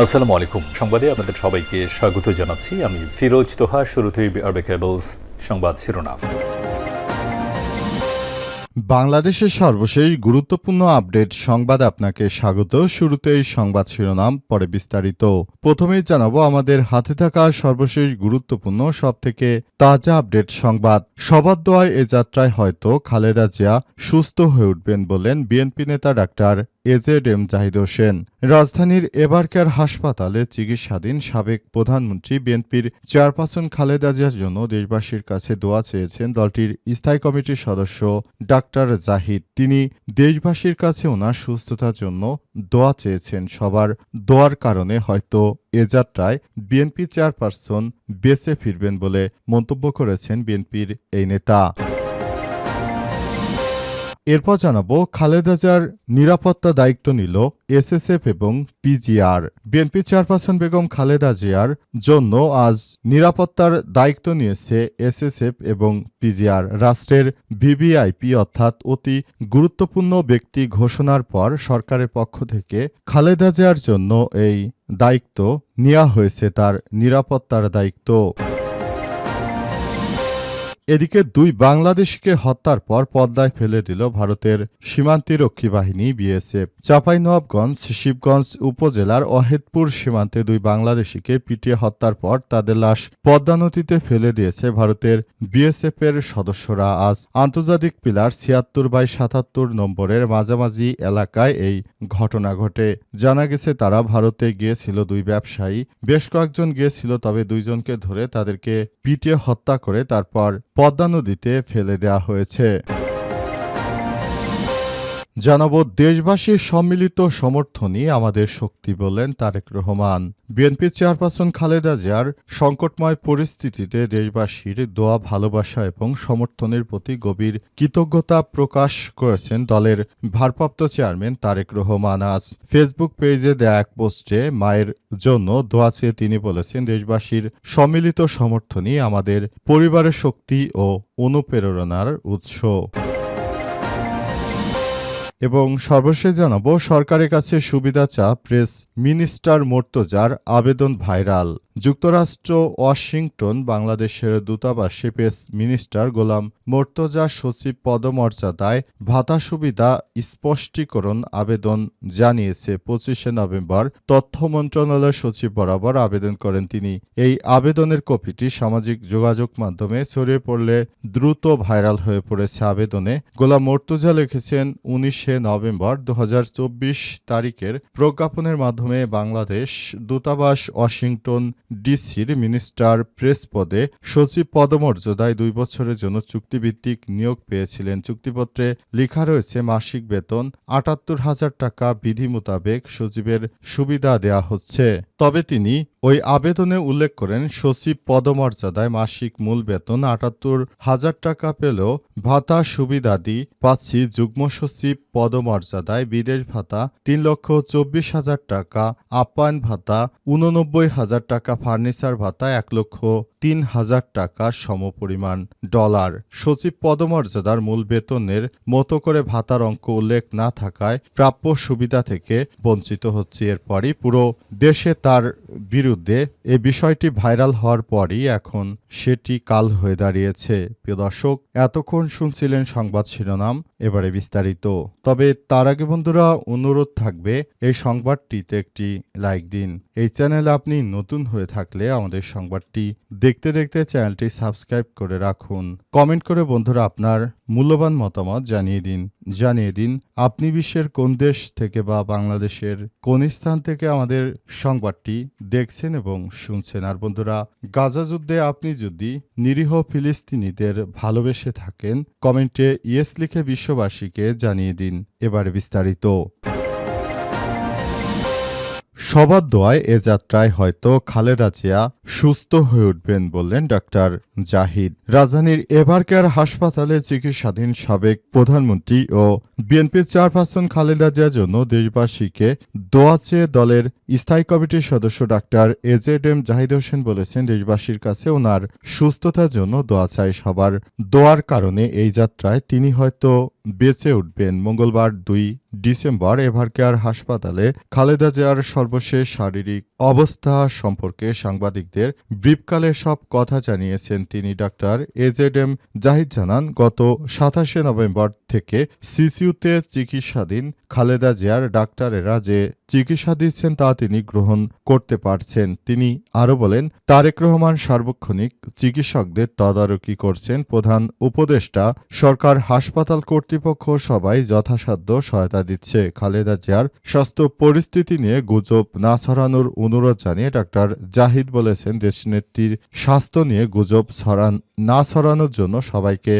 আসসালামু আলাইকুম। সংবাদে আপনাদের সবাইকে স্বাগত জানাচ্ছি। আমি ফিরোজ তোহা, শুরুতেই আরবে কেবলস সংবাদ শিরোনাম। বাংলাদেশের সর্বশেষ গুরুত্বপূর্ণ আপডেট সংবাদ আপনাকে স্বাগত। শুরুতেই সংবাদ শিরোনাম, পরে বিস্তারিত। প্রথমেই জানাব, আমাদের হাতে থাকা সর্বশেষ গুরুত্বপূর্ণ, সবথেকে তাজা আপডেট সংবাদ। সবার দোয়ায় এ যাত্রায় হয়তো খালেদা জিয়া সুস্থ হয়ে উঠবেন বললেন বিএনপি নেতা doctor AZ M Zahid Hossain. রাজধানীর এবারকার হাসপাতালে চিকিৎসাধীন সাবেক প্রধানমন্ত্রী বিএনপির চেয়ারপারসন খালেদা জিয়ার জন্য দেশবাসীর কাছে দোয়া চেয়েছেন দলটির স্থায়ী কমিটির সদস্য ডাক্তার জাহিদ। তিনি দেশবাসীর কাছে ওনার সুস্থতার জন্য দোয়া চেয়েছেন। সবার দোয়ার কারণে হয়তো এ যাত্রায় বিএনপি চেয়ারপারসন বেঁচে ফিরবেন বলে মন্তব্য করেছেন বিএনপির এই নেতা। এরপর জানাব খালেদা জিয়ার নিরাপত্তা দায়িত্ব নিল এসএসএফ এবং PGR BNP chairperson Begum Khaleda জিয়ার জন্য আজ নিরাপত্তার দায়িত্ব নিয়েছে এসএসএফ এবং পিজিআর রাষ্ট্রের ভিভিআইপি অর্থাৎ অতি গুরুত্বপূর্ণ ব্যক্তি ঘোষণার পর সরকারের পক্ষ থেকে খালেদা জিয়ার জন্য এই দায়িত্ব নেওয়া হয়েছে তার নিরাপত্তার দায়িত্ব। এদিকে দুই বাংলাদেশিকে হত্যার পর পদ্মায় ফেলে দিল ভারতের সীমান্তিরক্ষী বাহিনী বিএসএফ। চাঁপাইনবাবগঞ্জ, শিবগঞ্জ উপজেলার অহেদপুর সীমান্তে দুই বাংলাদেশিকে পিটিয়ে হত্যার পর তাদের লাশ পদ্মা নদীতে ফেলে দিয়েছে ভারতের বিএসএফ এর সদস্যরা। আজ আন্তর্জাতিক পিলার ছিয়াত্তর বাই সাতাত্তর নম্বরের মাঝামাঝি এলাকায় এই ঘটনা ঘটে। জানা গেছে, তারা ভারতে গিয়েছিল দুই ব্যবসায়ী। বেশ কয়েকজন গিয়েছিল, তবে দুইজনকে ধরে তাদেরকে পিটিয়ে হত্যা করে তারপর পদ্মা নদীতে ফেলে দেওয়া হয়েছে। জানাব দেশবাসীর সম্মিলিত সমর্থনই আমাদের শক্তি বললেন তারেক রহমান। বিএনপি চেয়ারপারসন খালেদা জিয়ার সংকটময় পরিস্থিতিতে দেশবাসীর দোয়া, ভালোবাসা এবং সমর্থনের প্রতি গভীর কৃতজ্ঞতা প্রকাশ করেছেন দলের ভারপ্রাপ্ত চেয়ারম্যান তারেক রহমান। আজ ফেসবুক পেজে দেয়া এক পোস্টে মায়ের জন্য দোয়া চেয়ে তিনি বলেছেন, দেশবাসীর সম্মিলিত সমর্থনই আমাদের পরিবারের শক্তি ও অনুপ্রেরণার উৎস। এবং সর্বশেষ জানাব সরকারের কাছে সুবিধা চা প্রেস মিনিস্টার মোর্তজার আবেদন ভাইরাল। যুক্তরাষ্ট্র, ওয়াশিংটন, বাংলাদেশের দূতাবাস প্রেস মিনিস্টার গোলাম মোর্তজা সচিব পদমর্যাদায় ভাতা সুবিধা স্পষ্টীকরণ আবেদন জানিয়েছে পঁচিশে নভেম্বর তথ্য মন্ত্রণালয়ের সচিব বরাবর আবেদন করেন তিনি। এই আবেদনের কপিটি সামাজিক যোগাযোগ মাধ্যমে ছড়িয়ে পড়লে দ্রুত ভাইরাল হয়ে পড়েছে আবেদনে। গোলাম মোর্তজা লিখেছেন, উনিশে নভেম্বর দু হাজার চব্বিশ তারিখের প্রজ্ঞাপনের মাধ্যমে বাংলাদেশ, দূতাবাস, ওয়াশিংটন ডিসির মিনিস্টার প্রেস পদে সচিব পদমর্যাদায় দুই বছরের জন্য চুক্তিভিত্তিক নিয়োগ পেয়েছিলেন। চুক্তিপত্রে লেখা রয়েছে, মাসিক বেতন আটাত্তর হাজার টাকা, বিধি মোতাবেক সচিবের সুবিধা দেয়া হচ্ছে। তবে তিনি ওই আবেদনে উল্লেখ করেন সচিব পদমর্যাদায় মাসিক মূল বেতন আটাত্তর হাজার টাকা পেলেও ভাতা সুবিধাদি পাচ্ছি যুগ্ম সচিব পদমর্যাদায় বিদেশ ভাতা তিন লক্ষ চব্বিশ হাজার টাকা, আপ্যায়ন ভাতা উননব্বই হাজার টাকা, ফার্নিচার ভাতা এক লক্ষ তিন হাজার টাকা সমপরিমাণ ডলার। সচিব পদমর্যাদার মূল বেতনের মতো করে ভাতার অঙ্ক উল্লেখ না থাকায় প্রাপ্য সুবিধা থেকে বঞ্চিত হচ্ছে। এরপরই পুরো দেশে তার বিরুদ্ধে এ বিষয়টি ভাইরাল হওয়ার পরই এখন সেটি কাল হয়ে দাঁড়িয়েছে। প্রিয় দর্শক, এতক্ষণ শুনছিলেন সংবাদ শিরোনাম, এবারে বিস্তারিত। তবে তার আগে বন্ধুরা, অনুরোধ থাকবে, এই সংবাদটিতে একটি লাইক দিন। এই চ্যানেলে আপনি নতুন হয়ে থাকলে আমাদের সংবাদটি দেখতে দেখতে চ্যানেলটি সাবস্ক্রাইব করে রাখুন। কমেন্ট করে বন্ধুরা আপনার মূল্যবান মতামত জানিয়ে দিন। জানিয়ে দিন, আপনি বিশ্বের কোন দেশ থেকে বা বাংলাদেশের কোন স্থান থেকে আমাদের সংবাদটি দেখছেন? এবং শুনছেন। আর বন্ধুরা, গাজা যুদ্ধে আপনি যদি নিরীহ ফিলিস্তিনিদের ভালোবেসে থাকেন, কমেন্টে ইয়েস লিখে বিশ্ববাসীকে জানিয়ে দিন। এবার বিস্তারিত। সবার দোয়ায় এ যাত্রায় হয়তো খালেদা জিয়া সুস্থ হয়ে উঠবেন বললেন ডাক্তার জাহিদ। রাজধানীর এভারকেয়ার হাসপাতালে চিকিৎসাধীন সাবেক প্রধানমন্ত্রী ও বিএনপির চেয়ারপারসন খালেদা জিয়ার জন্য দেশবাসীকে দোয়া চেয়ে দলের স্থায়ী কমিটির সদস্য doctor AZ M Zahid Hossain বলেছেন, দেশবাসীর কাছে ওনার সুস্থতার জন্য দোয়া চাই। সবার দোয়ার কারণে এই যাত্রায় তিনি হয়তো বেঁচে উঠবেন। মঙ্গলবার দুই ডিসেম্বর এভারকেয়ার হাসপাতালে খালেদা জিয়ার সর্বশেষ শারীরিক অবস্থা সম্পর্কে সাংবাদিকদের ব্রিফকালে সব কথা জানিয়েছেন তিনি ডাক্তার এজেড এম জাহিদ জানান, গত সাতাশে নভেম্বর থেকে সিসিউতে চিকিৎসাধীন খালেদা জিয়ার ডাক্তারেরা যে চিকিৎসা দিচ্ছেন তা তিনি গ্রহণ করতে পারছেন। তিনি আরও বলেন, তারেক রহমান সার্বক্ষণিক চিকিৎসকদের তদারকি করছেন। প্রধান উপদেষ্টা সরকার হাসপাতাল কর্তৃপক্ষ সবাই যথাসাধ্য সহায়তা দিচ্ছে। খালেদা জিয়ার স্বাস্থ্য পরিস্থিতি নিয়ে গুজব না ছড়ানোর অনুরোধ জানিয়ে ডাক্তার জাহিদ বলেছেন, দেশনেত্রীর স্বাস্থ্য নিয়ে গুজব ছড়ান না ছড়ানোর জন্য সবাইকে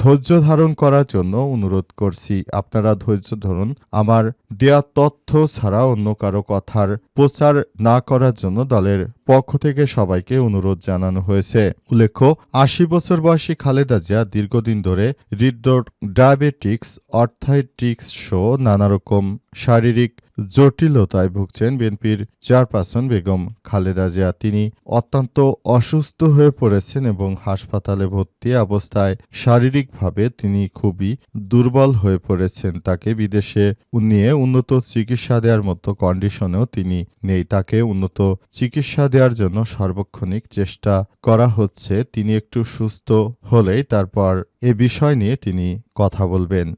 ধৈর্য ধারণ করার জন্য অনুরোধ করছি। আপনারা ধৈর্য ধরুন আমার দেয়া তথ্য ছাড়া অন্য কারও কথার প্রচার না করার জন্য দলের পক্ষ থেকে সবাইকে অনুরোধ জানানো হয়েছে। উল্লেখ্য, আশি বছর বয়সী খালেদা জিয়া দীর্ঘদিন ধরে হৃদরোগ, ডায়াবেটিক্স অর্থাইটিক্স সহ নানারকম শারীরিক জটিলতায় ভুগছেন বিএনপির চেয়ারপারসন বেগম খালেদা জিয়া। তিনি অত্যন্ত অসুস্থ হয়ে পড়েছেন এবং হাসপাতালে ভর্তি অবস্থায় শারীরিকভাবে তিনি খুবই দুর্বল হয়ে পড়েছেন। তাকে বিদেশে নিয়ে উন্নত চিকিৎসা দেওয়ার মতো কন্ডিশনেও তিনি নেই। তাকে উন্নত চিকিৎসা দেওয়ার জন্য সার্বক্ষণিক চেষ্টা করা হচ্ছে। তিনি একটু সুস্থ হলেই তারপর এ বিষয় নিয়ে তিনি কথা বলবেন।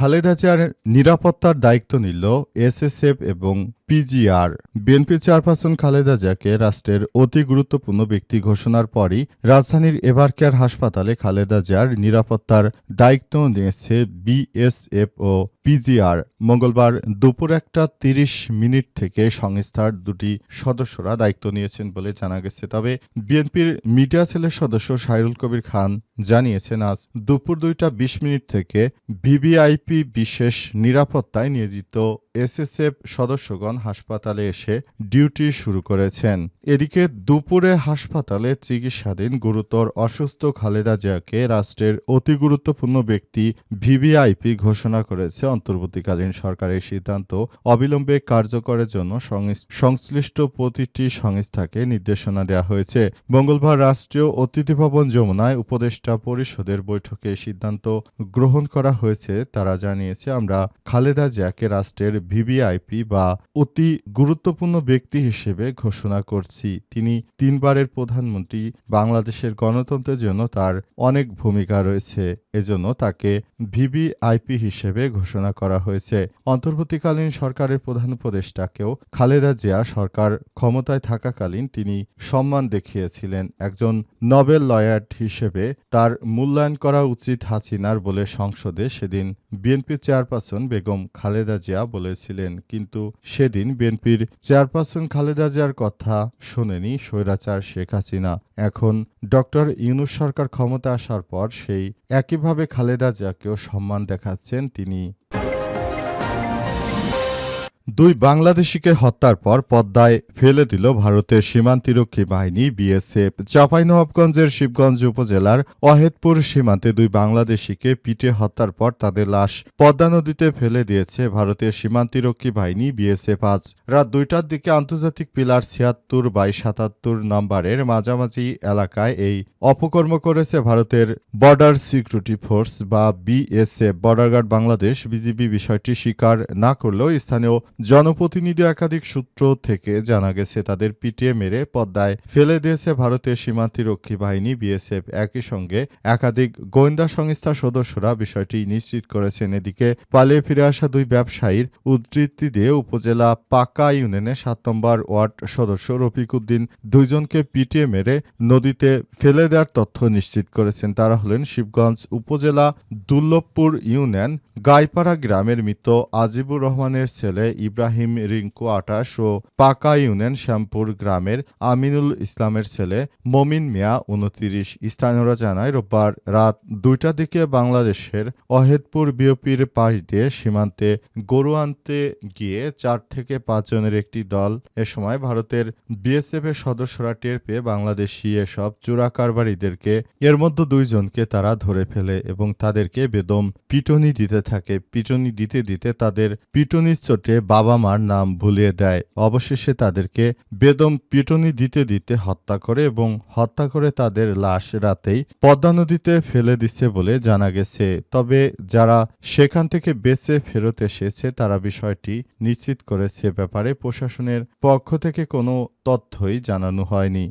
খালেদা জিয়ার নিরাপত্তার দায়িত্ব নিল এসএসএফ এবং পিজিআর বিএনপি চেয়ারপারসন খালেদা জিয়াকে রাষ্ট্রের অতি গুরুত্বপূর্ণ ব্যক্তি ঘোষণার পরই রাজধানীর এভারকেয়ার হাসপাতালে খালেদা জিয়ার নিরাপত্তার দায়িত্ব নিয়েছে বিএসএফ ও পিজিআর মঙ্গলবার দুপুর একটা তিরিশ মিনিট থেকে সংস্থার দুটি সদস্যরা দায়িত্ব নিয়েছেন বলে জানা গেছে। তবে বিএনপির মিডিয়া সেলের সদস্য সাইরুল কবির খান জানিয়েছেন, আজ দুপুর দুইটা বিশ মিনিট থেকে ভিভিআইপি বিশেষ নিরাপত্তায় নিয়োজিত এসএসএফ সদস্যগণ হাসপাতালে এসে ডিউটি শুরু করেছেন। এদিকে দুপুরে হাসপাতালে চিকিৎসাধীন গুরুতর অসুস্থ খালেদা জিয়াকে রাষ্ট্রের অতি গুরুত্বপূর্ণ ব্যক্তি ভিভিআইপি ঘোষণা করেছে। অন্তর্বর্তীকালীন সরকারের সিদ্ধান্ত অবিলম্বে কার্যকরের জন্য সংশ্লিষ্ট প্রতিটি সংস্থাকে নির্দেশনা দেওয়া হয়েছে। মঙ্গলবার রাষ্ট্রীয় অতিথি ভবন যমুনায় উপদেষ্টা পরিষদের বৈঠকে সিদ্ধান্ত গ্রহণ করা হয়েছে। তারা জানিয়েছে, আমরা খালেদা জিয়াকে রাষ্ট্রের ভিভিআইপি বা অতি গুরুত্বপূর্ণ ব্যক্তি হিসেবে ঘোষণা করছি। তিনি তিনবারের প্রধানমন্ত্রী। বাংলাদেশের গণতন্ত্রের জন্য তার অনেক ভূমিকা রয়েছে। এজন্য তাকে ভিভিআইপি হিসেবে ঘোষণা করা হয়েছে। অন্তর্বর্তীকালীন সরকারের প্রধান উপদেষ্টাকেও খালেদা জিয়া সরকার ক্ষমতায় থাকাকালীন তিনি সম্মান দেখিয়েছিলেন। একজন নোবেল লয়ার হিসেবে তার মূল্যায়ন করা উচিত হাসিনার বলে সংসদে সেদিন বিএনপি চেয়ারপারসন বেগম খালেদা জিয়া বলেছিলেন, কিন্তু সেদিন বিএনপির চেয়ারপারসন খালেদা জিয়ার কথা শোনেনি স্বৈরাচার শেখ হাসিনা। এখন ডক্টর ইউনুস সরকার ক্ষমতা আসার পর সেই একইভাবে খালেদা জিয়াকেও সম্মান দেখাচ্ছেন তিনি। দুই বাংলাদেশিকে হত্যার পর পদ্মায় ফেলে দিল ভারতের সীমান্তিরক্ষী বাহিনী বিএসএফ। চাঁপাইনবাবগঞ্জের শিবগঞ্জ উপজেলার অহেদপুর সীমান্তে দুই বাংলাদেশিকে পিটে হত্যার পর তাদের লাশ পদ্মা নদীতে ফেলে দিয়েছে ভারতীয় সীমান্তিরক্ষী বাহিনী বিএসএফ। আজ রাত দুইটার দিকে আন্তর্জাতিক পিলার ছিয়াত্তর বাই সাতাত্তর নম্বরের মাঝামাঝি এলাকায় এই অপকর্ম করেছে ভারতের বর্ডার সিকিউরিটি ফোর্স বা BSF. Border guard Bangladesh BGB বিষয়টি স্বীকার না করলেও স্থানীয় জনপ্রতিনিধি একাধিক সূত্র থেকে জানা গেছে, তাদের পিটিয়ে মেরে পদ্মায় ফেলে দিয়েছে ভারতের সীমান্তিরক্ষী বাহিনী, বিএসএফ একই সঙ্গে একাধিক গোয়েন্দা সংস্থার সদস্যরা বিষয়টি নিশ্চিত করেছেন। এদিকে পালিয়ে ফিরে আসা দুই ব্যবসায়ীর উদ্ধৃতি দিয়ে উপজেলা পাকা ইউনিয়নের সাত নম্বর ওয়ার্ড সদস্য রফিক উদ্দিন দুইজনকে পিটিয়ে মেরে নদীতে ফেলে দেওয়ার তথ্য নিশ্চিত করেছেন। তারা হলেন শিবগঞ্জ উপজেলা দুর্লভপুর ইউনিয়ন গাইপাড়া গ্রামের মৃত আজিবুর রহমানের ছেলে ইব্রাহিম রিঙ্কু আটাশ ও পাকা ইউনিয়ন শ্যামপুর গ্রামের আমিনুল ইসলামের ছেলে মমিন মিয়া উনতিরিশ। স্থানীয়রা জানায়, রোববার রাত দুইটার দিকে বাংলাদেশের অহেদপুর বিওপির পাশ দিয়ে সীমান্তে গরু আনতে গিয়ে চার থেকে পাঁচ জনের একটি দল এ সময় ভারতের বিএসএফ এর সদস্যরা টের পেয়ে বাংলাদেশি এসব চোরা কারবারিদেরকে, এর মধ্যে দুইজনকে তারা ধরে ফেলে এবং তাদেরকে বেদম পিটনি দিতে থাকে। পিটনি দিতে দিতে তাদের পিটনির চোটে বাত বাবা মার নাম ভুলিয়ে দেয়। অবশেষে তাদেরকে বেদম পিটুনি দিতে দিতে হত্যা করে এবং হত্যা করে তাদের লাশ রাতেই পদ্মা নদীতে ফেলে দিচ্ছে বলে জানা গেছে। তবে যারা সেখান থেকে বেঁচে ফেরত এসেছে, তারা বিষয়টি নিশ্চিত করেছে। ব্যাপারে প্রশাসনের পক্ষ থেকে কোনো তথ্যই জানানো হয়নি।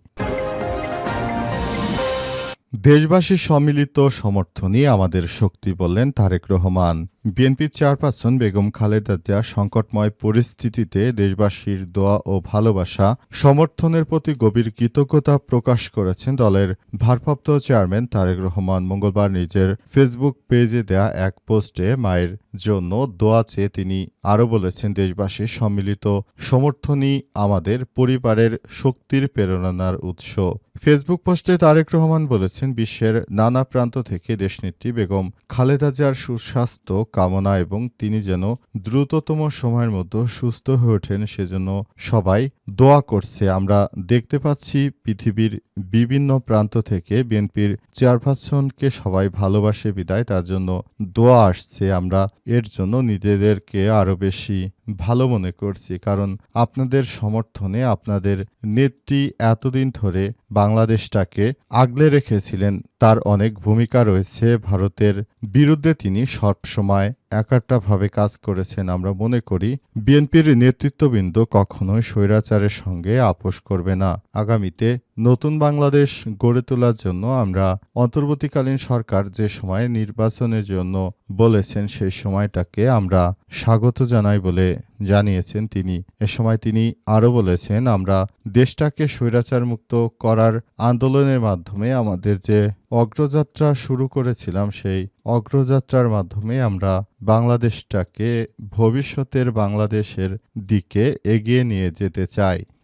দেশবাসীর সম্মিলিত সমর্থনই আমাদের শক্তি বললেন তারেক রহমান। বিএনপির চেয়ারপারসন বেগম খালেদা জিয়া সংকটময় পরিস্থিতিতে দেশবাসীর দোয়া ও ভালোবাসা সমর্থনের প্রতি গভীর কৃতজ্ঞতা প্রকাশ করেছেন দলের ভারপ্রাপ্ত চেয়ারম্যান তারেক রহমান। মঙ্গলবার নিজের ফেসবুক পেজে দেয়া এক পোস্টে মায়ের জন্য দোয়া চেয়ে তিনি আরও বলেছেন দেশবাসীর সম্মিলিত সমর্থনই আমাদের পরিবারের শক্তির প্রেরণার উৎস। ফেসবুক পোস্টে তারেক রহমান বলেছেন, বিশ্বের নানা প্রান্ত থেকে দেশনেত্রী বেগম খালেদা জিয়ার সুস্বাস্থ্য, কামনা এবং তিনি যেন দ্রুততম সময়ের মধ্যে সুস্থ হয়ে ওঠেন, সেজন্য সবাই দোয়া করছে। আমরা দেখতে পাচ্ছি পৃথিবীর বিভিন্ন প্রান্ত থেকে বিএনপির চেয়ারপারসনকে সবাই ভালোবাসে, বিদায়। তার জন্য দোয়া আসছে। আমরা এর জন্য নিজেদেরকে আরও বেশি ভালো মনে করছি। কারণ আপনাদের সমর্থনে, আপনাদের নেত্রী এতদিন ধরে বাংলাদেশটাকে আগলে রেখেছিলেন তার অনেক ভূমিকা রয়েছে ভারতের বিরুদ্ধে। তিনি সবসময় একাট্টাভাবে কাজ করেছেন। আমরা মনে করি, বিএনপির নেতৃত্ববৃন্দ কখনোই স্বৈরাচারের সঙ্গে আপোষ করবে না। আগামীতে নতুন বাংলাদেশ গড়ে তোলার জন্য আমরা অন্তর্বর্তীকালীন সরকার যে সময় নির্বাচনের জন্য বলেছেন সেই সময়টাকে আমরা স্বাগত জানাই বলে জানিয়েছেন তিনি। এ সময় তিনি আরও বলেছেন, আমরা দেশটাকে স্বৈরাচার মুক্ত করার আন্দোলনের মাধ্যমে আমাদের যে অগ্রযাত্রা শুরু করেছিলাম, সেই অগ্রযাত্রার মাধ্যমে আমরা বাংলাদেশটাকে ভবিষ্যতের বাংলাদেশের দিকে এগিয়ে নিয়ে যেতে চাই।